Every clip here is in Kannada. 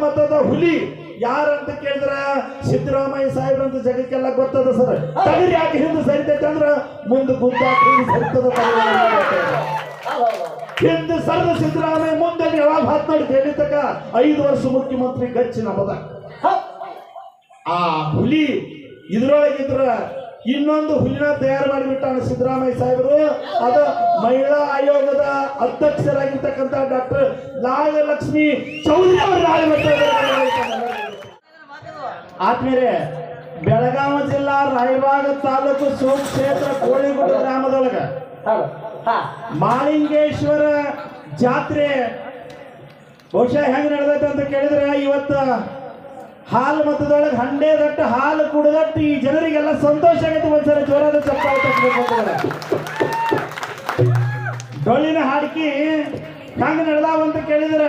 ಮತದ ಹುಲಿ ಯಾರಂತ ಕೇಳಿದ್ರ ಸಿದ್ದರಾಮಯ್ಯ ಸಾಹೇಬ್ರಂತ ಜಗಕ್ಕೆಲ್ಲ ಗೊತ್ತದ ಸರ್? ತಗರಿ ಯಾಕೆ ಹಿಂದೆ ಸರಿತೈತೆ ಅಂದ್ರ ಮುಂದೆ ಗುದ್ದ ಹಿಂದೆ ಸರಿತದ ಹಿಂದೆ ಸರದ ಸಿದ್ದರಾಮಯ್ಯ ಮುಂದೆ ಯಾವಾಗ ಹತ್ತು ನೋಡಿ ತಕ? ಐದು ವರ್ಷ ಮುಖ್ಯಮಂತ್ರಿ ಗಚ್ಚಿನ ಪದ. ಆ ಹುಲಿ ಇದ್ರೊಳಗಿದ್ರ ಇನ್ನೊಂದು ಹುಲಿನ ತಯಾರು ಮಾಡಿಬಿಟ್ಟ ಸಿದ್ದರಾಮಯ್ಯ ಸಾಹೇಬರು. ಅದ ಮಹಿಳಾ ಆಯೋಗದ ಅಧ್ಯಕ್ಷರಾಗಿರ್ತಕ್ಕಂಥ ಡಾಕ್ಟರ್ ನಾಗಲಕ್ಷ್ಮಿ ಚೌಧರಿ. ಆದ್ಮೇಲೆ ಬೆಳಗಾವಿ ಜಿಲ್ಲಾ ರಾಯಬಾಗ ತಾಲೂಕು ಸೋಮ್ ಕ್ಷೇತ್ರ ಗ್ರಾಮದೊಳಗ ಮಾಳಿಂಗೇಶ್ವರ ಜಾತ್ರೆ, ಬಹುಶಃ ಹೆಂಗ್ ನಡೆದೈತೆ ಅಂತ ಕೇಳಿದ್ರೆ ಇವತ್ತ ಹಾಲು ಮತದೊಳಗೆ ಹಂಡೆ ದಟ್ಟ ಹಾಲು ಕುಡಿದಟ್ಟು ಈ ಜನರಿಗೆಲ್ಲ ಸಂತೋಷ ಆಗೈತೆ ಒಂದ್ಸಲ ಜೋರಾದ ಚಪ್ಪ ಅಂತಂದ್ರೆ. ಡೊಳ್ಳಿನ ಹಾಡ್ಕಿ ಹೆಂಗ್ ನಡೆದಾವ ಅಂತ ಕೇಳಿದ್ರ?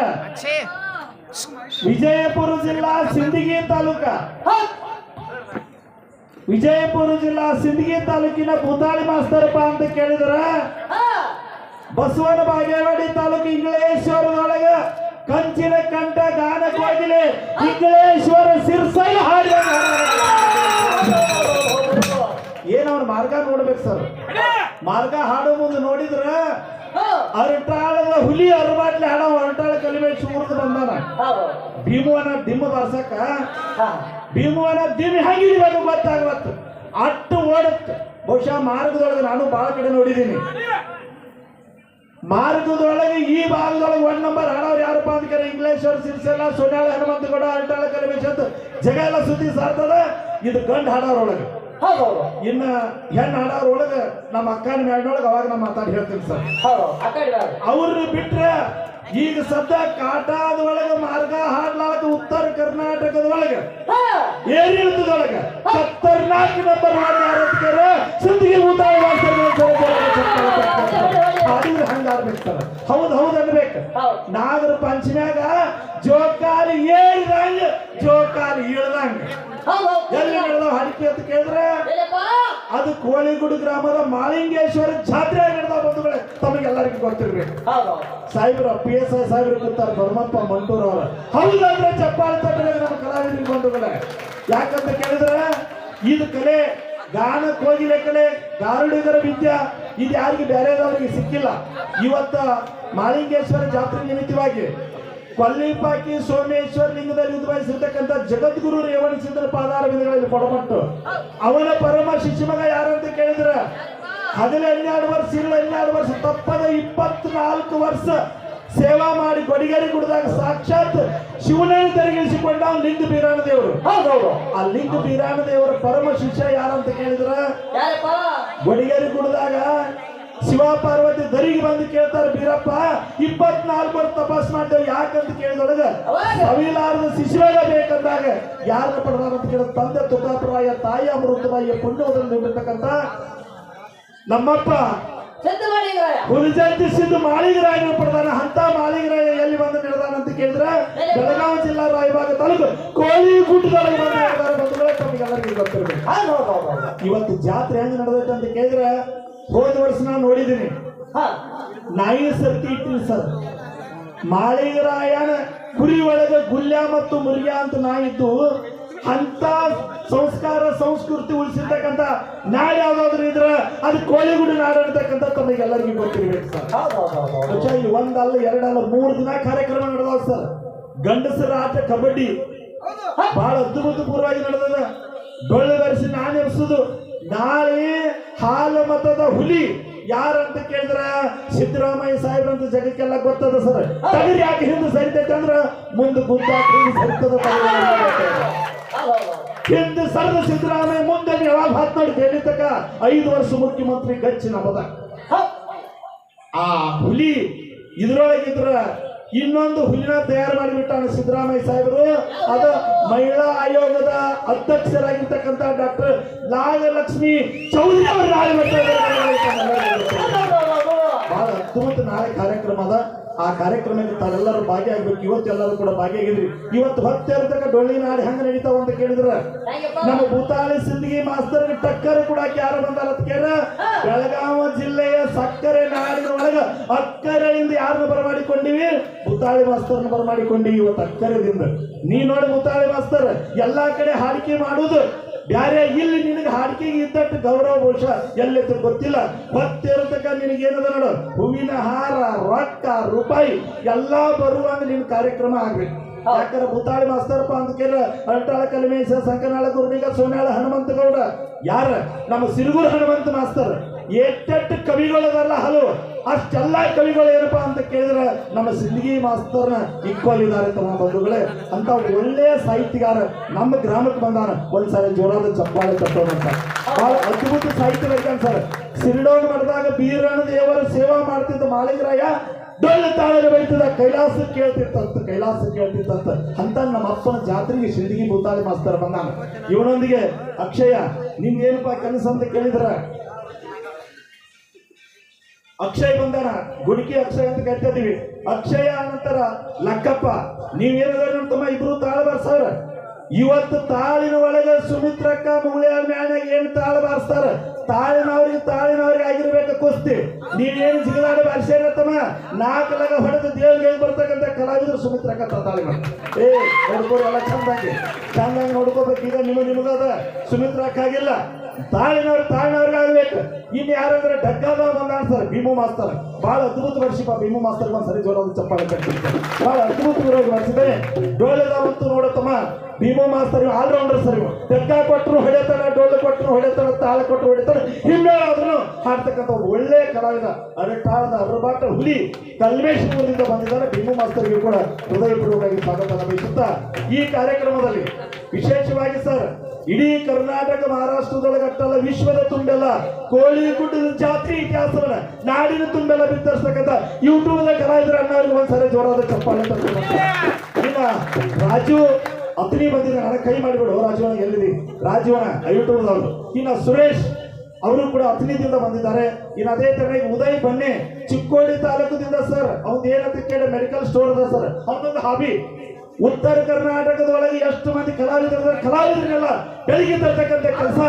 ವಿಜಯಪುರ ಜಿಲ್ಲಾ ಸಿಂದಗಿ ತಾಲೂಕ. ವಿಜಯಪುರ ಜಿಲ್ಲಾ ಸಿಂದಗಿ ತಾಲೂಕಿನ ಭೂತಾಳಿ ಮಾಸ್ತರಪ್ಪ ಅಂತ ಕೇಳಿದ್ರ? ಬಸವನ ಬಾಗೇವಾಡಿ ತಾಲೂಕು ಇಂಗ್ಲೇಶ್ವರದೊಳಗ ಕಂಚಿನ ಕಂಠ ಗಾನ ಕೋಗಿಲೆ ಇಂಗ್ಲೇಶ್ವರ ಸಿರ್ಸೈ ಹಾಡಿ ಏನವ್ರ ಮಾರ್ಗ ನೋಡ್ಬೇಕು ಸರ್. ಮಾರ್ಗ ಹಾಡೋ ಮುಂದೆ ನೋಡಿದ್ರ ಅರಟಾಳದ ಹುಲಿ ಅರಬಾಟ್ಲೆ ಹಣ ಅರಟಾಳ ಕಲಿಬೇಕು ಸುಮರ್ದು ಬಂದಾನ. ಭೀಮವನ ದಿಮ್ಮ ಬರ್ಸಕ ಭೀಮವನ ದಿಮ್ಮಿ ಹೆಂಗಿರ್ಬೇಕು ಗೊತ್ತಾಗವತ್ತು? ಅಟ್ಟು ಓಡತ್ತು. ಬಹುಶಃ ಮಾರ್ಗದೊಳಗೆ ನಾನು ಬಹಳ ಕಡೆ ನೋಡಿದ್ದೀನಿ. ಮಾರ್ಗದೊಳಗೆ ಈ ಭಾಗದೊಳಗೆ ಒನ್ ನಂಬರ್ ಹಣವ್ರು ಯಾರಪ್ಪ ಅಂತ ಕೇಳಿ ಇಂಗ್ಲೇಶ್ವರ ಸಿರ್ಸೆಲ್ಲ ಹನುಮಂತ ಕೂಡ ಅರಟಾಳ ಕಲಿಬೇಕು ಅಂತ ಜಗ ಎಲ್ಲ ಸುದ್ದಿ ಸಾರ್ತದ? ಇದು ಗಂಡು ಹಾಡೋರೊಳಗೆ ಇನ್ನ ಹೆಣ್ಣ ಆಡೋರೊಳಗ ನಮ್ಮ ಅಕ್ಕನ ಮೇಳೊಳಗೆ ಅವಾಗ ನಾ ಮಾತಾಡಿ ಹೇಳ್ತೀನಿ ಸರ್. ಅವ್ರನ್ನ ಬಿಟ್ರೆ ಈಗ ಸದ್ಯ ಕಾಟಾದ ಒಳಗ ಮಾರ್ಗ ಹಾಡ್ಲಾಕ ಉತ್ತರ ಕರ್ನಾಟಕದ ಒಳಗ ಏರಿಳಿತದೊಳಗ ಖತರ್ನಾಕ್ ನಂಬರ್ ಒನ್ ಯಾರು ಅಂತ ಊಟ ಹಾಡಿದ್ರೆ ಹಂಗ ಆಡ್ಬೇಕು ಸರ್. ಹೌದು ಹೌದು ಅನ್ಬೇಕು ನಾಗರ ಪಂಚಮ್ಯಾಗ ಜೋಕಾಲಿ ಏರಿದಂಗ ಜೋಕಾಲಿ ಇಳ್ದಂಗ. ಎಲ್ಲಿ ನಡೆದವ ಹಾಡಿಕೆ ಅಂತ ಕೇಳಿದ್ರೆ ಅದು ಕೋಳಿಗುಡು ಗ್ರಾಮದ ಮಾಳಿಂಗೇಶ್ವರ ಜಾತ್ರೆ ನಡೆದ ಬಂಧುಗಳೇ. ತಮಗೆಲ್ಲರಿಗೂ ಗೊತ್ತಿರ್ಬೇಕು ಸಾಹೇಬ್ರ ಪಿ ಎಸ್ ಐ ಸಾಹೇಬ್ರು ಕೂತಾರ ಬರ್ಮಪ್ಪ ಮಂಟೂರ್ ಅವರ. ಹೌದಂದ್ರೆ ಚಪ್ಪಾಳೆ ತಟ್ಟಬೇಕು ನಮ್ಮ ಕಲಾವಿದರಿಗೆ ಬಂಧುಗಳೇ. ಯಾಕಂತ ಕೇಳಿದ್ರೆ ಇದು ಕಲೆ ಗಾನ ಕೋಗಿಲೆ ಕಲೆ ಗಾರುಡಿಗರ ವಿದ್ಯಾ ಇದು ಯಾರಿಗೆ ಬೇರೆದವರಿಗೆ ಸಿಕ್ಕಿಲ್ಲ. ಇವತ್ತ ಮಾಳಿಂಗೇಶ್ವರ ಜಾತ್ರೆ ನಿಮಿತ್ತವಾಗಿ ಕೊಲ್ಲಿಪಾಕಿ ಸೋಮೇಶ್ವರ ಲಿಂಗದಲ್ಲಿ ಉದ್ಭವಿಸಿರ್ತಕ್ಕಂಥ ಜಗದ್ಗುರು ರೇವಣ ಸಿದ್ಧರ ಪಾದಾರ ವಿಧಗಳಲ್ಲಿ ಕೊಡಮಟ್ಟು ಅವನ ಪರಮ ಶಿಷ್ಯ ಮಗ ಯಾರಂತ ಕೇಳಿದ್ರ ಹದಿನೆಂಟು ಹನ್ನೆರಡು ವರ್ಷ ಇಲ್ಲ ಹನ್ನೆರಡು ವರ್ಷ, ತಪ್ಪದ ಇಪ್ಪತ್ನಾಲ್ಕು ವರ್ಷ ಸೇವಾ ಮಾಡಿ ಕೊಡಿಗೇರಿ ಕುಡಿದಾಗ ಸಾಕ್ಷಾತ್ ಶಿವನನ್ನು ತೆರಗಿಸಿಕೊಂಡ ಲಿಂಗ ಬೀರಾಣ ದೇವರು. ಆ ಲಿಂಗ ಬೀರಾಣ ದೇವರ ಪರಮ ಶಿಷ್ಯ ಯಾರಂತ ಕೇಳಿದ್ರ? ಗೊಡಿಗೇರಿ ಕುಡಿದಾಗ ಶಿವ ಪಾರ್ವತಿ ದರಿಗೆ ಬಂದು ಕೇಳ್ತಾರೆ ಬೀರಪ್ಪ ಇಪ್ಪತ್ನಾಲ್ಕು ವರ್ಷ ತಪಾಸ್ ಮಾಡ್ತೇವೆ ಯಾಕಂತ ಕೇಳಿದೊಳಗ ಅವಿಲಾರದ ಶಿಶುವಾಗ ಬೇಕಂದಾಗ ಯಾರ ಪಡೆದಾರ ಅಂತ ಕೇಳಿದ ತಂದೆ ತುಂಗಾಪುರಾಯ ತಾಯಿ ಅಮೃತರಾಯ ಪುಣ್ಯವನ್ನು ನೀಡಿರ್ತಕ್ಕಂಥ ನಮ್ಮಪ್ಪ ಹುಲಿಜಂತಿ ಸಿದ್ದು ಮಾಳಿಗರಾಯ ಪಡೆದಾನ ಅಂತ ಮಾಳಿಗರಾಯ ಎಲ್ಲಿ ಬಂದು ನಡೆದಾನ ಅಂತ ಕೇಳಿದ್ರೆ ಬೆಳಗಾವಿ. ಜಿಲ್ಲಾ ರಾಯಬಾಗ ತಾಲೂಕು ಕೋಳಿ ಗುಡ್ಡದೊಳಗೆ ತಮಗೆಲ್ಲರಿಗೂ ಗೊತ್ತಿರಬೇಕು. ಇವತ್ತು ಜಾತ್ರೆ ಹೆಂಗ್ ನಡೆದೈತೆ ಅಂತ ಕೇಳಿದ್ರೆ ಹೋದ ವರ್ಷ ನಾನು ನೋಡಿದ್ದೀನಿ ನಾಯಿ ಸರ್ತಿ ಇಟ್ಟಿನಿ ಸರ್. ಮಾಳಿಗರಾಯನ ಕುರಿ ಒಳಗೆ ಗುಲ್ಯ ಮತ್ತು ಮುರಿಯ ಅಂತ ನಾಯಿದ್ದು ಅಂತ ಸಂಸ್ಕಾರ ಸಂಸ್ಕೃತಿ ಉಳಿಸಿರ್ತಕ್ಕಂಥ ನಾಳೆ ಯಾವ್ದಾದ್ರು ಇದ್ರ ಅದು ಕೋಳಿಗುಡಿ ನಾಡು ಅಂತಕ್ಕಂಥ ತಮಗೆಲ್ಲರಿಗೂ ಗೊತ್ತಿರ್ಬೇಕು ಸರ್. ಇಲ್ಲಿ ಒಂದಲ್ಲ ಎರಡಲ್ಲ ಮೂರು ದಿನ ಕಾರ್ಯಕ್ರಮ ನಡೆದ ಸರ್. ಗಂಡಸರ ಆಟ ಕಬಡ್ಡಿ. ಬಹಳ ಅದ್ಭುತಪೂರ್ವವಾಗಿ ನಡೆದದ. ಡೊಳ್ಳು ಬರೆಸಿ ನಾನು ಎಬ್ಸುದು. ನಾಳೆ ಹಾಲು ಮತದ ಹುಲಿ. ಯಾರಂತ ಕೇಳಿದ್ರ ಸಿದ್ದರಾಮಯ್ಯ ಸಾಹೇಬ್ರಂತ ಜಗಕ್ಕೆಲ್ಲ ಗೊತ್ತದ ಸರ್. ತಗರಿ ಯಾಕೆ ಹಿಂದೆ ಸರಿತೈತೆ ಅಂದ್ರ ಮುಂದೆ ಹಿಂದೆ ಸರಿತದ ಹಿಂದೆ ಸರದ ಸಿದ್ದರಾಮಯ್ಯ ಮುಂದೆ ಯಾವಾಗ ಹತ್ತು ನೋಡಿ ಕೇಳಿ ತಕ ಐದು ವರ್ಷ ಮುಖ್ಯಮಂತ್ರಿ ಗಚ್ಚಿನ ಪದ. ಆ ಹುಲಿ ಇದ್ರೊಳಗಿದ್ರ ಇನ್ನೊಂದು ಹುಲಿನ ತಯಾರು ಮಾಡಿಬಿಟ್ಟಾನ ಸಿದ್ದರಾಮಯ್ಯ ಸಾಹೇಬರು. ಅದ ಮಹಿಳಾ ಆಯೋಗದ ಅಧ್ಯಕ್ಷರಾಗಿರ್ತಕ್ಕಂಥ ಡಾಕ್ಟರ್ ನಾಗಲಕ್ಷ್ಮಿ ಚೌಧರಿ ಅವರು ನಾಳೆ ಬಹಳ ಅದ್ಭುತ ನಾಳೆ ಕಾರ್ಯಕ್ರಮ ಅದ. ಆ ಕಾರ್ಯಕ್ರಮಕ್ಕೆ ತಾವೆಲ್ಲರೂ ಭಾಗಿಯಾಗಬೇಕು. ಇವತ್ತು ಎಲ್ಲರೂ ಕೂಡ ಭಾಗಿಯಾಗಿದ್ರಿ. ಇವತ್ತು ಭಕ್ತಿರ್ತಕ್ಕ ಡೊಳ್ಳಿನ ಹಾಡು ಹೆಂಗ ನಡೀತಾವ ಅಂತ ಕೇಳಿದ್ರ? ನಮ್ಮ ಭೂತಾಳಿ ಸಿಂಧಿಗೆ ಮಾಸ್ತರ ಟಕ್ಕರೆ ಕೂಡ ಯಾರು ಬಂದಾರ ಅಂತ ಕೇಳ ಬೆಳಗಾವ ಜಿಲ್ಲೆಯ ಸಕ್ಕರೆ ನಾಡಿನ ಒಳಗ ಅಕ್ಕರೆಯಿಂದ ಯಾರನ್ನ ಬರಮಾಡಿಕೊಂಡಿವಿ? ಭೂತಾಳಿ ಮಾಸ್ತರ್ನ ಬರಮಾಡಿಕೊಂಡಿವಿ ಇವತ್ತು ಅಕ್ಕರೆದಿಂದ. ನೀ ನೋಡಿ ಭೂತಾಳಿ ಮಾಸ್ತರ್ ಎಲ್ಲಾ ಕಡೆ ಹಾಡಿಕೆ ಮಾಡುದು ಬ್ಯಾರೆ ಇಲ್ಲಿ ನಿನಗೆ ಹಾಡಿಕೆಗೆ ಇದ್ದಟ್ಟು ಗೌರವ ಬಹುಶಃ ಎಲ್ಲಿತ್ತು ಗೊತ್ತಿಲ್ಲ ಗೊತ್ತಿರತಕ್ಕ ನಿನಗೆ ಏನದ ನೋಡು? ಹೂವಿನ ಹಾರ ರೊಕ್ಕ ರೂಪಾಯಿ ಎಲ್ಲಾ ಬರುವಾಗ ನಿನ್ ಕಾರ್ಯಕ್ರಮ ಆಗ್ಬೇಕು. ಯಾಕಂದ್ರೆ ಭೂತಾಳಿ ಮಾಸ್ತರಪ್ಪ ಅಂತ ಕೇಳ ಅಲ್ಟಾಳ ಕಲಿಮೇಶ ಸಂಕನಾಳ ಗುರುನಿಗ ಸೋನಾಳ ಹನುಮಂತ ಗೌಡ. ಯಾರ? ನಮ್ಮ ಸಿರುಗುರು ಹನುಮಂತ ಮಾಸ್ತರ್. ಎಟ್ಟೆಟ್ಟು ಕವಿಗಳದಲ್ಲ ಹಲವು ಅಷ್ಟೆಲ್ಲ ಕವಿಗಳು ಏನಪ್ಪಾ ಅಂತ ಕೇಳಿದ್ರೆ ನಮ್ಮ ಸಿಂದಗಿ ಮಾಸ್ತರ್ನ ಈಕ್ವಲ್ ಇದ್ದಾರೆ ತಮ್ಮ ಬಂಧುಗಳೇ. ಅಂತ ಒಳ್ಳೆಯ ಸಾಹಿತ್ಯಗಾರ ನಮ್ಮ ಗ್ರಾಮಕ್ಕೆ ಬಂದಾನ. ಒಂದ್ಸಲ ಜೋರಾದ ಚಪ್ಪಾಳೆ ತಟ್ಟೋಣ ಬಹಳ ಅದ್ಭುತ ಸಾಹಿತ್ಯ ಬೇಕಂತ ಸರ್. ಸಿರಿಡೋಗ ಮಾಡಿದಾಗ ಬೀರಣ್ಣ ದೇವರ ಸೇವಾ ಮಾಡ್ತಿದ್ದ ಮಾಲಿಕರಾಯ ಡೊಳ್ಳು ತಾಳದ ಬೈತದ ಕೈಲಾಸ ಕೇಳ್ತಿರ್ತಂತ ಕೈಲಾಸ ಕೇಳ್ತಿರ್ತಂತ ಅಂತ ನಮ್ಮ ಅಪ್ಪನ ಜಾತ್ರೆಗೆ ಸಿಂದಗಿ ಭೂತಾಳಿ ಮಾಸ್ತರ್ ಬಂದಾನ. ಇವನೊಂದಿಗೆ ಅಕ್ಷಯ, ನಿಮ್ಗೇನಪ್ಪ ಕನಸು ಅಂತ ಕೇಳಿದ್ರ? ಅಕ್ಷಯ್ ಬಂದಾನ? ಗುಡಿಕಿ ಅಕ್ಷಯ್ ಅಂತ ಕರಿತಿದೀವಿ ಅಕ್ಷಯ ನಂತರ ಲಕ್ಕಪ್ಪ. ನೀವೇನು ತಮ್ಮ ಇಬ್ರು ತಾಳ ಬಾರ್ಸವ್ರ ಇವತ್ತು ತಾಳಿನ ಒಳಗೆ ಸುಮಿತ್ರಕ್ಕ ಮುಗುಳಿಯಾಳ ಮ್ಯಾನೆ ಏನು ತಾಳ ಬಾರಿಸ್ತಾರ ತಾಳಿನವ್ರಿಗೆ ತಾಳಿನವ್ರಿಗೆ ಆಗಿರ್ಬೇಕು ಕುಸ್ತಿ. ನೀವೇನು ಜಿಗದಾಡ ಬಾರಿಸ್ಯಾರ ತಮ್ಮ? ನಾಲ್ಕು ಲಗ ಹೊಡೆದು ದೇವ್ರಿಗೆ ಬರ್ತಕ್ಕಂಥ ಕಲಾವಿದರು ಸುಮಿತ್ರಕ್ಕ ತಾಳಿ ಮಾಡ್ತಾರೆ ಏ ಎಲ್ಲ ಚಂದಾಗಿ. ಚಂದಾಗಿ ನೋಡ್ಕೋಬೇಕು ಈಗ ನಿಮಗೆ ನಿಮಗದ. ಸುಮಿತ್ರಕ್ಕ ಆಗಿಲ್ಲ ತಾಳಿನವ್ರು ತಾಳಿನವ್ರಿಗೆ ಆಗ್ಬೇಕು. ಇನ್ನು ಯಾರಂದ್ರೆ ಡಗ್ಗಾದ ಬಂದಾನ ಸರ್, ಭೀಮು ಮಾಸ್ತರ್. ಬಹಳ ಅದ್ಭುತ ವರ್ಷಿಪ ಭೀಮು ಮಾಸ್ತರ್ ಒಂದು ಸರಿ ಜೋರಾದ ಚಪ್ಪಾಳೆ ಕಟ್ಟಿರ್ತಾರೆ ಬಹಳ ಅದ್ಭುತ ಗುರುವಾಗಿ ಮಾಡಿಸಿದೆ. ಬರ್ಸಿದ್ದಾರೆ ಮತ್ತು ನೋಡತ್ತಮ್ಮ, Bhimu master all rounder sir ಇವು ಡಗ್ಗ ಕೊಟ್ಟರು ಹೊಡೆತಾನ, ಡೋಲು ಕೊಟ್ಟರು ಹೊಡೆತಾನ, ತಾಳ ಕೊಟ್ಟರು ಹೊಡೆತಾನ ಹಿಮ್ಮೇಳಾದ್ರೂ ಹಾಡ್ತಕ್ಕಂಥ ಒಳ್ಳೆ ಕಲಾವಿದ, ಅರಟಾಳದ ಅರಬಾಟ ಹುಲಿ ಕಲ್ಮೇಶ್ವರದಿಂದ ಬಂದಿದ್ದಾರೆ. ಭೀಮು ಮಾಸ್ತರ್ಗೆ ಕೂಡ ಹೃದಯಪೂರ್ವಕವಾಗಿ ಸ್ವಾಗತ ಬಯಸುತ್ತಾ ಈ ಕಾರ್ಯಕ್ರಮದಲ್ಲಿ ವಿಶೇಷವಾಗಿ ಸರ್, ಇಡೀ ಕರ್ನಾಟಕ ಮಹಾರಾಷ್ಟ್ರದೊಳಗಟ್ಟಲ್ಲ ವಿಶ್ವದ ತುಂಬೆಲ್ಲ ಕೋಳಿಗುಡ್ಡದ ಜಾತ್ರೆ ಇತಿಹಾಸವನ್ನ ನಾಡಿನ ತುಂಬೆಲ್ಲ ಬಿತ್ತರಿಸ್ತಕ್ಕಂಥ ಯೂಟ್ಯೂಬ್ ಕಲಾವಿದರು ಅಣ್ಣವ್ರಿಗೆ ಒಂದ್ಸರಿ ಜೋರಾದ ಚಪ್ಪಾಳೆ ಇನ್ನ ರಾಜು ಅತ್ನಿ ಬಂದಿದ್ದ ನನಗೆ ಕೈ ಮಾಡಿಬಿಡು ರಾಜುವನ ಎಲ್ಲಿದೆ? ರಾಜುವನ ಯೂಟ್ಯೂಬ್ದವರು ಇನ್ನ ಸುರೇಶ್, ಅವರು ಕೂಡ ಅತ್ನಿದಿಂದ ಬಂದಿದ್ದಾರೆ. ಇನ್ನು ಅದೇ ತರ ಉದಯ್ ಬನ್ನಿ, ಚಿಕ್ಕೋಡಿ ತಾಲೂಕದಿಂದ ಸರ್, ಅವ್ನು ಏನಂತ ಕೇಳಿ ಮೆಡಿಕಲ್ ಸ್ಟೋರ್ ಅದ ಸರ್. ಅವನೊಂದು ಹಾಬಿ. ಉತ್ತರ ಕರ್ನಾಟಕದೊಳಗೆ ಎಷ್ಟು ಮಂದಿ ಕಲಾವಿದರು ಕಲಾವಿದರಿಗೆಲ್ಲ ಬೆಳಿಗ್ಗೆ ತರ್ತಕ್ಕಂಥ ಕೆಲಸ.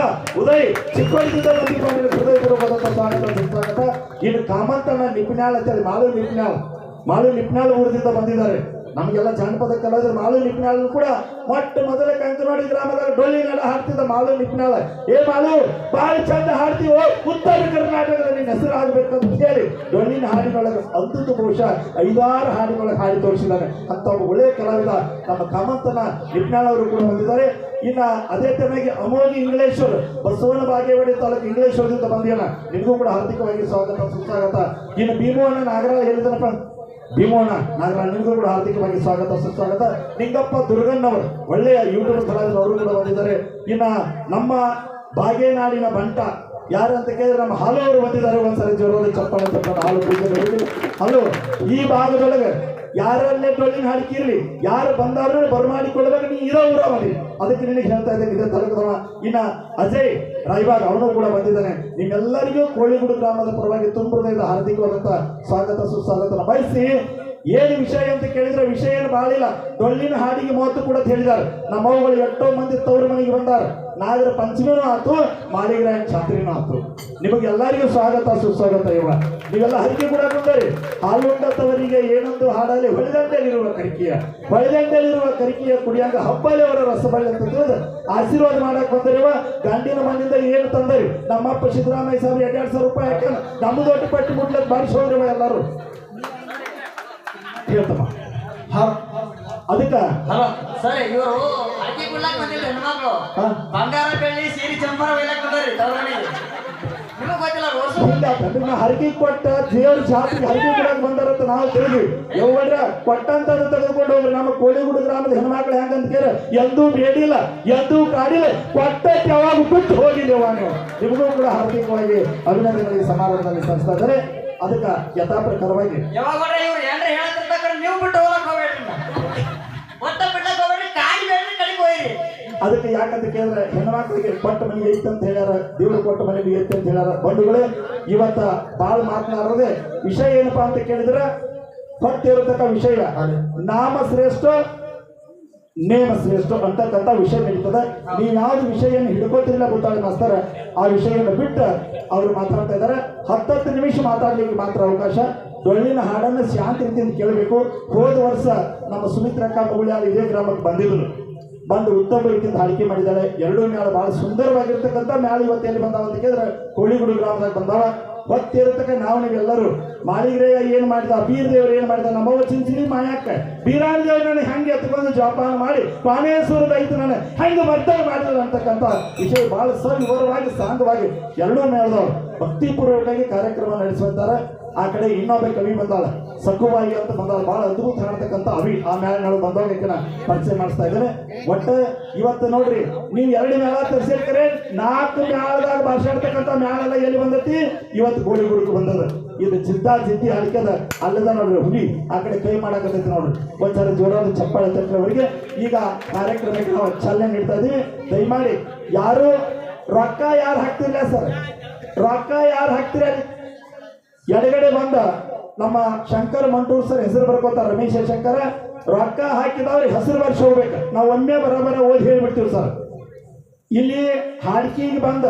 ಉದಯ್ ಚಿಕ್ಕವಳಿಂದ ಬಂದಿದ್ದಾರೆ ಹೃದಯಪೂರ್ವಕವಾದಂಥ ಸ್ವಾಗತ ಸುಸ್ವಾಗತ ಇನ್ನು ಕಾಮಂತಣ್ಣ ನಿಪುಣಾಳ ಅಂತೇಳಿ ಮಾಳು ನಿಪ್ನಾಳ್. ಮಾಳು ನಿಪ್ನಾಳ್ ಊರದಿಂದ ಬಂದಿದ್ದಾರೆ. ನಮಗೆಲ್ಲ ಜಾನಪದ ಕಲಾವಿದರು ಮಾಲು ನಿಪ್ನಾಳ್ ಕೂಡ ಮೊಟ್ಟ ಮೊದಲ ಕಂಕನವಾಡಿ ಗ್ರಾಮದಾಗ ಡೊಳ್ಳಿ ನಡ ಹಾಡ್ತಿದ್ದ ಮಾಲು ನಿಪ್ನಾಳ. ಏ ಮಾಲು ಬಾಳ ಚಂದ ಹಾಡ್ತೀವೋ? ಉತ್ತರ ಕರ್ನಾಟಕದ ನಿನ್ನ ಹೆಸರು ಆಗ್ಬೇಕಂತ ಹೇಳಿ ಡೊಳ್ಳಿನ ಹಾಡಿನೊಳಗೆ ಅದ್ಭುತ ಬಹುಶಃ ಐದಾರು ಹಾಡಿನೊಳಗೆ ಹಾಡಿ ತೋರಿಸಿದ್ದಾರೆ ಅಂತ ಒಳ್ಳೆಯ ಕಲಾವಿದ. ನಮ್ಮ ಕಾಮಂತನ ನಿಪ್ನಾಳ್ ಅವರು ಕೂಡ ಬಂದಿದ್ದಾರೆ ಇನ್ನ ಅದೇ ತರನಾಗಿ ಅಮೋಲಿ ಇಂಗ್ಲೇಶ್ವರ್, ಬಸವನ ಬಾಗೇವಾಡಿ ತಾಲೂಕು ಇಂಗ್ಲೇಶ್ವರದಿಂದ ಬಂದಿಯಲ್ಲ, ನಿಮಗೂ ಕೂಡ ಹಾರ್ದಿಕವಾಗಿ ಸ್ವಾಗತ, ಸುಸ್ವಾಗತ. ಇನ್ನು ಭೀಮಣ್ಣ ನಾಗರಾಜ್ ಹೇಳಿದನಪ್ಪ. ಭೀಮೋಣ ನಾಗರಾಜ್, ನಿಮಗೂ ಕೂಡ ಹಾರ್ದಿಕವಾಗಿ ಸ್ವಾಗತ, ಸುಸ್ವಾಗತ. ನಿಂಗಪ್ಪ ದುರ್ಗಣ್ಣವರು, ಒಳ್ಳೆಯ ಯೂಟ್ಯೂಬ್ ಕಲಾವಿದರು ಅವರು ಕೂಡ ಬಂದಿದ್ದಾರೆ. ಇನ್ನ ನಮ್ಮ ಬಾಗೇನಾಡಿನ ಬಂಟ ಯಾರು ಅಂತ ಕೇಳಿದ್ರೆ ನಮ್ಮ ಹಾಲು ಅವರು ಬಂದಿದ್ದಾರೆ. ಒಂದ್ಸರಿ ಜೋರಲ್ಲಿ ಚಪ್ಪಾಳೆ ತಪ್ಪಾಳೆ ಹಾಲು ಹಲೋ, ಈ ಭಾಗದೊಳಗೆ ಯಾರಲ್ಲೇ ತೊಳಿನ ಹಾಡಿಕಿರ್ಲಿ ಯಾರು ಬಂದಾದ್ರೂ ಬರಮಾಡಿಕೊಳ್ಳುವಾಗ ನೀ ಇರೋ ಊರ ಮಾಡಿ ಅದಕ್ಕೆ ನಿನಗೆ ಹೇಳ್ತಾ ಇದ್ದೇನೆ, ಇದ್ರ ಇನ್ನ ಅಜಯ್ ರಾಯಬಾಗ್ ಅವನು ಕೂಡ ಬಂದಿದ್ದಾನೆ. ನಿಮ್ಮೆಲ್ಲರಿಗೂ ಕೋಳಿಗುಡು ಗ್ರಾಮದ ಪರವಾಗಿ ತುಂಬ ಹಾರ್ದಿಕವಾದಂತ ಸ್ವಾಗತ, ಸುಸ್ವಾಗತ. ಬಯಸಿ ಏನು ವಿಷಯ ಅಂತ ಕೇಳಿದ್ರೆ ವಿಷಯ ಏನು ಬಾಳಿಲ್ಲ. ಡೊಳ್ಳಿನ ಹಾಡಿಗೆ ಮಹತ್ವ ಕೂಡ ಹೇಳಿದ್ದಾರೆ. ನಮ್ಮ ಅವುಗಳು ಎಷ್ಟೋ ಮಂದಿ ತವರು ಮನೆಗೆ ಬಂದಾರ. ನಾಗರ ಪಂಚಮಿನೂ ಆತು ಮಾಲಿಗ್ರಾಯನ್ ಛಾತ್ರಿನೂ ಆತು. ನಿಮಗೆಲ್ಲರಿಗೂ ಸ್ವಾಗತ, ಸುಸ್ವಾಗತ ಇವ ನೀವೆಲ್ಲ ಹರಿಕೆ ಕೂಡ ಬಂದರೆ. ಹಾಲುಂಡತವರಿಗೆ ಏನೊಂದು ಹಾಡಲ್ಲಿ ಹೊಳೆದಂಡೆಯಲ್ಲಿರುವ ಕರಿಕೆಯ. ಹೊಳೆದಂಡೆಯಲ್ಲಿರುವ ಕರಿಕೆಯ ಕುಡಿಯಾಗ ಹಬ್ಬಲಿ ಅವರ ರಸಬಳ್ಳಿ ಅಂತ ತಿಳಿದು ಆಶೀರ್ವಾದ ಮಾಡಕ್ ಬಂದರಿವ ಗಂಡಿನ ಮನೆಯಿಂದ ಏನು ತಂದರಿ? ನಮ್ಮಪ್ಪ ಸಿದ್ದರಾಮಯ್ಯ ಸಾಹೇಬ್ ಎರಡು ಸಾವಿರ ರೂಪಾಯಿ ಹಾಕೊಂಡು ನಮ್ಮ ದೊಡ್ಡ ಪಟ್ಟಿ ಮುಟ್ಲಕ್ಕೆ ಬಾರಿಸೋದ್ರಿವ ಎಲ್ಲರೂ. ಹೇಳ್ತಮ್ಮ. ಅದಕ್ಕೆ? ಹಲೋ ಸರಿ ಇವರು ಅಕ್ಕಿ ಬಿಡ್ಲಾಕ್ ಬಂದಿಲ್ಲ ಹೆಣ್ಮಕ್ಳು. ಹಾ. ಬಂಗಾರ ಬೆಳ್ಳಿ ಸೀರೆ ಚಂಬರ ಒಯ್ಲಾಕ್ ಬಂದಾರಿ ತವ್ರನಿಗೆ ನಿಮಗ್ ಗೊತ್ತಿಲ್ಲ ವರ್ಷ ಅದನ್ನ ಹರಕೆ ಕೊಟ್ಟ ದೇವ್ರ ಜಾತ್ರೆಗೆ ಹರಕಿ ಕೊಡಕ್ ಬಂದಾರಂತ ನಾವು ತಿಳಿದ್ವಿ ಯವ್ವಡ್ರ ಕೊಟ್ಟಂತದ್ದು ತೆಗೆದುಕೊಂಡು ಹೋಗ್ರಿ. ನಮ್ಮ ಕೋಳಿಗುಡು ಗ್ರಾಮದ ಹೆಣ್ಮಕ್ಳು ಹೆಂಗಂತ ಕೇಳ ಎಂದೂ ಬೇಡಿಲ್ಲ ಎಂದೂ ಕಾಡಿಲ್ಲ. ಕೊಟ್ಟ ಯಾವಾಗ ಬಿಟ್ಟು ಹೋಗಿಲ್ಲ ನೀವು ನಿಮಗೂ ಕೂಡ ಹಾರ್ದಿಕವಾಗಿ ಅಭಿನಂದನೆಗಳಿಗೆ ಸಮಾರಂಭದಲ್ಲಿ ಸಲ್ಲಿಸ್ತಾ ಇದ್ದಾರೆ. ಅದಕ್ಕೆ ಯಥಾಪ್ರಕಾರವಾಗಿ ಯಾವಾಗ ಇವ್ರು ಏನ್ರ ನೀವು ಬಿಟ್ಟು ಹೋಗಕ್ ಹೋಗ್ಬೇಡ್ರಿ ಹೋಗ್ಬೇಡ್ರಿ ಕಾಡಿ ಬೇಡ್ರಿ, ಕಡಿಗೆ ಅದಕ್ಕೆ ಯಾಕಂತ ಕೇಳಿದ್ರೆ, ಹೆಣ್ಮಕ್ಳಿಗೆ ಕೊಟ್ಟ ಮನೆಗೆ ಐತೆ ಅಂತ ಹೇಳ್ಯಾರ, ದೇವ್ರು ಕೊಟ್ಟ ಮನೆಗೆ ಐತೆ ಅಂತ ಹೇಳ್ಯಾರ ಬಂಧುಗಳೇ, ಇವತ್ತ ಬಾಳ್ ಮಾತನಾಡೋದೆ ವಿಷಯ ಏನಪ್ಪಾ ಅಂತ ಕೇಳಿದ್ರೆ, ಹೊತ್ತಿರತಕ್ಕ ವಿಷಯ. ನಾಮ ಶ್ರೇಷ್ಠ, ನೇಮ ಶ್ರೇಷ್ಠ ಅಂತಕ್ಕಂಥ ವಿಷಯ ನಡೀತದೆ. ನೀವು ಯಾವ್ದು ವಿಷಯವನ್ನು ಹಿಡ್ಕೋತಿಲ್ಲ ಗೊತ್ತಾಗ ಮಾಸ್ತರ, ಆ ವಿಷಯವನ್ನು ಬಿಟ್ಟು ಅವರು ಮಾತಾಡ್ತಾ ಇದ್ದಾರೆ. ಹತ್ತತ್ತು ನಿಮಿಷ ಮಾತಾಡ್ಲಿಕ್ಕೆ ಮಾತ್ರ ಅವಕಾಶ. ಡೊಳ್ಳಿನ ಹಾಡನ್ನು ಶಾಂತಿ ರೀತಿಯಿಂದ ಕೇಳಬೇಕು. ಹೋದ ವರ್ಷ ನಮ್ಮ ಸುಮಿತ್ರಕ್ಕ ಮಗುಳ್ಯಾಳ ಇದೇ ಗ್ರಾಮಕ್ಕೆ ಬಂದಿದ್ರು. ಬಂದು ಉತ್ತಮ ರೀತಿಯಿಂದ ಹಾಡಿಕೆ ಮಾಡಿದ್ದಾಳೆ ಎರಡೂ ಮ್ಯಾಲೆ ಬಹಳ ಸುಂದರವಾಗಿರ್ತಕ್ಕಂಥ ಮ್ಯಾಲೆ ಇವತ್ತು ಎಲ್ಲಿ ಬಂದಾವ ಅಂತ ಕೇಳಿದ್ರೆ ಕೋಳಿಗುಡು ಗ್ರಾಮದಾಗ ಬಂದಾವ. ಹೊತ್ತಿರತಕ್ಕ ನಾವು ನೀವೆಲ್ಲರೂ ಮಾಲಿಗ್ರೇಯ ಏನು ಮಾಡಿದ ಬೀರ್ ದೇವ್ರು ಏನ್ ಮಾಡಿದ, ನಮ್ಮವ್ವ ಚಿಂಚಿನಿ ಮಾಯಾಕ ಬೀರಾನ್ ದೇವ್ರು ನನಗೆ ಹೆಂಗೆ ಎತ್ಕೊಂಡು ಜೋಪಾನ ಮಾಡಿ, ಪಾನೇಶ್ವರ ರೈತ ನಾನು ಹೆಂಗೆ ಬರ್ತಾರೆ ಮಾಡಿದ್ರು ಅಂತಕ್ಕಂಥ ವಿಷಯ ಬಹಳ ಸವಿವರವಾಗಿ, ಸಾಂಗವಾಗಿ ಎರಡೂ ಮೇಳದವ್ರು ಭಕ್ತಿಪೂರ್ವಕವಾಗಿ ಕಾರ್ಯಕ್ರಮ ನಡೆಸುತ್ತಾರೆ ಆ ಕಡೆ ಇನ್ನೊಬ್ಬ ಕವಿ ಬಂದಾಳ. ಸಕ್ಕುಬಾಯಿ ಅಂತ ಬಂದಾಳ. ಬಹಳ ಅದ್ಭುತ ಕಾಣತಕ್ಕಂಥ ಅವಿ ಆ ಮೇಲೆ ಬಂದವಾಗ ಈಕಿನ ಪರಿಚಯ ಮಾಡಿಸ್ತಾ ಇದ್ದೇನೆ ಒಟ್ಟು ಇವತ್ತು ನೋಡ್ರಿ, ನೀವು ಎರಡು ಮೇಳ ತರಿಸಿರ್ತಾರೆ ನಾಲ್ಕು ಮೇಳದಾಗ ಭಾಷಾಡ್ತಕ್ಕಂಥ ಮ್ಯಾಲೆಲ್ಲ ಎಲ್ಲಿ ಬಂದೈತಿ? ಇವತ್ತು ಗೋಳಿ ಬಂದದ. ಇದು ಜಿದ್ದ ಜಿದ್ದಿ ಹಲ್ಕದ ಅಲ್ಲದ ನೋಡ್ರಿ ಹುಲಿ. ಆ ಕಡೆ ಕೈ ಮಾಡಕತ್ತೈತಿ ನೋಡ್ರಿ. ಒಂದ್ಸಲ ಜೋರಾದ ಚಪ್ಪಾಳೆ ತಟ್ಟವರಿಗೆ. ಈಗ ಕಾರ್ಯಕ್ರಮಕ್ಕೆ ನಾವು ಚಾಲನೆ ನೀಡ್ತಾ ಇದೀವಿ. ದಯಮಾಡಿ ಯಾರು ರೊಕ್ಕ ಯಾರು ಹಾಕ್ತಿಲ್ಲ ಸರ್? ರೊಕ್ಕ ಯಾರು ಹಾಕ್ತಿರ ಎಡಗಡೆ ಬಂದ ನಮ್ಮ ಶಂಕರ್ ಮಂಟೂರ್ ಸರ್ ಹೆಸರು ಬರ್ಕೋತಾರ, ರಮೇಶ್ ಶಂಕರ. ರೊಕ್ಕ ಹಾಕಿದವ್ರಿಗೆ ಹೆಸರು ಬರ್ಸಿ ಹೋಗ್ಬೇಕು. ನಾವು ಒಮ್ಮೆ ಬರೋಬರ ಓದಿ ಹೇಳ್ಬಿಡ್ತೀವಿ ಸರ್. ಇಲ್ಲಿ ಹಾಡ್ಕಿಗೆ ಬಂದ,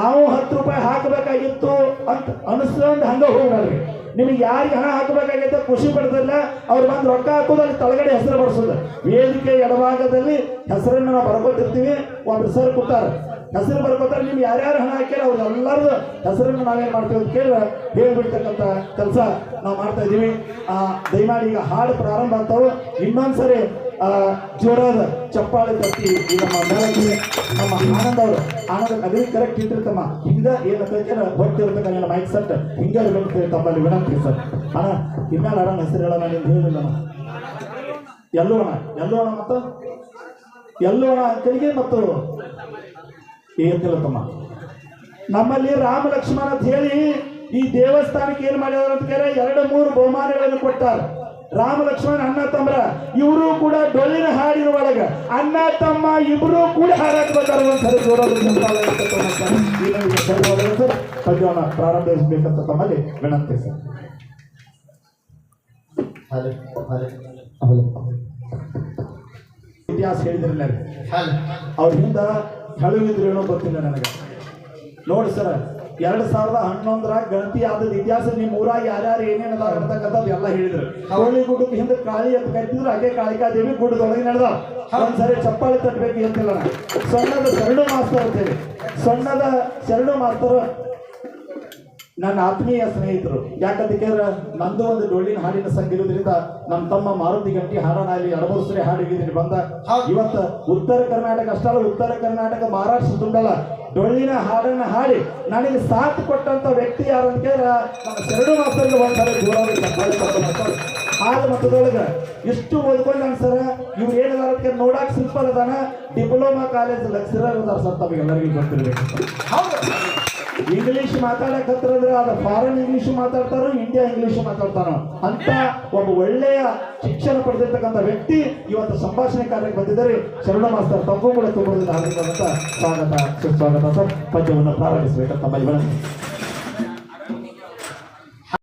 ನಾವು ಹತ್ತು ರೂಪಾಯಿ ಹಾಕಬೇಕಾಗಿತ್ತು ಅಂತ ಅನಿಸ್ಕೊಂಡು ಹಂಗ ಹೋಗ್ಬೇಡ್ರಿ. ನಿಮಗೆ ಯಾರಿಗೆ ಹಣ ಹಾಕಬೇಕಾಗಿತ್ತು ಖುಷಿ ಪಡ್ತಿಲ್ಲ ಅವ್ರು ಬಂದು ರೊಕ್ಕ ಹಾಕೋದು ಅಲ್ಲಿ ತಳಗಡೆ ಹೆಸರು ಬರ್ಸೋದು. ವೇದಿಕೆ ಎಡಭಾಗದಲ್ಲಿ ಹೆಸರನ್ನು ನಾವು ಬರ್ಕೊತಿರ್ತೀವಿ ಒಬ್ರು ಸರ್ ಕೂತಾರ. ಹೆಸರು ಬರ್ಕೋತಾರೆ ನಿಮ್ಗೆ ಯಾರ್ಯಾರು ಹಣ ಹಾಕ್ಯಾರ ಅವ್ರೆಲ್ಲರದು ಹೆಸರನ್ನು ನಾವೇನು ಮಾಡ್ತೀವಿ ಅಂತ ಕೇಳಿ ಹೇಳ್ಬಿಡ್ತಕ್ಕಂಥ ಕೆಲಸ ನಾವು ಮಾಡ್ತಾ ಇದ್ದೀವಿ. ಆ, ದಯಮಾಡಿ ಈಗ ಹಾಡು ಪ್ರಾರಂಭ ಆಗ್ತಾವೆ ಇನ್ನೊಂದ್ಸರಿ ಜೋರಾದ ಚಪ್ಪಾಳೆ ತಟ್ಟಿ ನಮ್ಮ ಮೇಲಕ್ಕೆ ನಮ್ಮ ಆನಂದ್ ಅವರು. ಆನಂದ್ ಅದೇ ಕರೆಕ್ಟ್ ಇಟ್ಟಿರ್ತಮ್ಮ. ಹಿಂಗ ಏನು ಕೈಕಾರ ಹೊಟ್ಟಿರ್ತಕ್ಕ ಮೈಕ್ ಸೆಟ್ ಹಿಂಗೆ ಇರ್ಬೇಕು ತಮ್ಮಲ್ಲಿ. ವಿನಂತಿ ಸರ್. ಅಣ್ಣ, ಇನ್ಮೇಲೆ ಅಣ್ಣ ಹೆಸರು ಹೇಳೋಣ ನಿಮ್ಗೆ ಹೇಳಿಲ್ಲ ಎಲ್ಲೋ ಅಣ್ಣ. ಮತ್ತು? ಎಲ್ಲೋ ಅಣ್ಣ ಅಂತೇಳಿ ಮತ್ತು ಏನಿಲ್ಲ ತಮ್ಮ ನಮ್ಮಲ್ಲಿ ರಾಮ ಲಕ್ಷ್ಮಣ ಅಂತ ಹೇಳಿ ಈ ದೇವಸ್ಥಾನಕ್ಕೆ ಏನ್ ಮಾಡ್ಯಾರ ಅಂತ ಕೇಳಿ ಎರಡು ಮೂರು ಬಹುಮಾನಗಳನ್ನು ಕೊಟ್ಟಾರ. ರಾಮ ಲಕ್ಷ್ಮಣ ಅಣ್ಣ ತಮ್ಮರ ಇವರು ಕೂಡ ಡೊಳ್ಳಿನ ಹಾಡಿನ ಒಳಗ. ಅಣ್ಣ ತಮ್ಮ ಇಬ್ರು ಕೂಡ ಪದ್ಯವನ್ನು ಪ್ರಾರಂಭಿಸಬೇಕಂತ ತಮ್ಮಲ್ಲಿ ವಿನಂತಿ ಸರ್. ಇತಿಹಾಸ ಹೇಳಿದ್ರಲ್ಲ ಅವ್ರ ಹಿಂದ ಹಳುವಿದ್ರು ಏನೋ ಗೊತ್ತಿಲ್ಲ ನನಗೆ. ನೋಡಿ ಸರ್, ಎರಡ್ ಸಾವಿರದ ಹನ್ನೊಂದರಾಗ ಗಣತಿ ಆದದ ಇತಿಹಾಸ ನಿಮ್ಮ ಊರಾಗ ಯಾರ್ಯಾರು ಏನೇನು ಅಂತಕ್ಕಂಥದ್ದು ಎಲ್ಲ ಹೇಳಿದ್ರು. ಅವಳಿ ಗುಡ್ಡಕ್ಕೆ ಹಿಂದೆ ಕಾಳಿ ಅಂತ ಕಟ್ಟಿದ್ರು ಹಾಗೆ ಕಾಳಿಕಾ ದೇವಿ ಗುಡ್ಡದೊಳಗೆ ನಡೆದ ಒಂದ್ಸರಿ ಚಪ್ಪಾಳೆ ತಟ್ಟಬೇಕು ಅಂತಿಲ್ಲ ಸಣ್ಣದ ಶರಣು ಮಾಸ್ತರ್ ಅಂತೇಳಿ ಸಣ್ಣದ ಶರಣು ಮಾಸ್ತರ್ ನನ್ನ ಆತ್ಮೀಯ ಸ್ನೇಹಿತರು ಯಾಕಂತ ಕೇಳಿದ್ರೆ ನಂದು ಒಂದು ಡೊಳ್ಳಿನ ಹಾಡಿನ ಸಂಘ ಇರೋದ್ರಿಂದ ನಮ್ಮ ತಮ್ಮ ಮಾರುತಿ ಗಂಟಿ ಹಾಡನ ಇಲ್ಲಿ ಸರಿ ಹಾಡಿದ್ದೀನಿ ಬಂದ ಇವತ್ತು ಉತ್ತರ ಕರ್ನಾಟಕ ಅಷ್ಟಲ್ಲ ಉತ್ತರ ಕರ್ನಾಟಕ ಮಹಾರಾಷ್ಟ್ರ ತುಂಬಲ್ಲ ಡೊಳ್ಳಿನ ಹಾಡನ್ನ ಹಾಡಿ ನನಗೆ ಸಾಥ್ ಕೊಟ್ಟಂತ ವ್ಯಕ್ತಿ ಯಾರು ಅಂತ ಕೇಳಿದ್ರೆ ನಮ್ಮ ಶರಣು ಮಾಸ್ತರಿಗೆ ಒಂದ್ಸಲ ಹಾಡು ಮತದೊಳಗೆ ಇಷ್ಟು ಓದ್ಕೊಂಡು ನಾನು ಸರ ಇವ್ರು ಏನಿದಾರ ಅಂತ ನೋಡಾಕ ಸಿಂಪಲ್ ಅದಾನ. ಡಿಪ್ಲೊಮಾ ಕಾಲೇಜ್ ಲೆಕ್ಚರರ್ ಅದಾರ ಸರ್ ತಮಗೆಲ್ಲರಿಗೂ ಗೊತ್ತಿರಬೇಕು ಇಂಗ್ಲಿಷ್ ಮಾತಾಡಕತ್ತಿದ್ರೆ ಅದು ಫಾರಿನ್ ಇಂಗ್ಲಿಷ್ ಮಾತಾಡ್ತಾರೋ ಇಂಡಿಯಾ ಇಂಗ್ಲಿಷ್ ಮಾತಾಡ್ತಾರೋ ಅಂತ ಒಬ್ಬ ಒಳ್ಳೆಯ ಶಿಕ್ಷಣ ಪಡೆದಿರ್ತಕ್ಕಂಥ ವ್ಯಕ್ತಿ ಇವತ್ತು ಸಂಭಾಷಣೆ ಕಾರ್ಯಕ್ಕೆ ಬಂದಿದ್ದಾರೆ. ಶರಣ ಮಾಸ್ತರ್ ತಪ್ಪು ಕೂಡ ತುಂಬ ಸ್ವಾಗತ. ಸುಸ್ವಾಗತ ಸರ್. ಪದ್ಯವನ್ನು ಪ್ರಾರಂಭಿಸಬೇಕಂತ ವಿನಂತಿ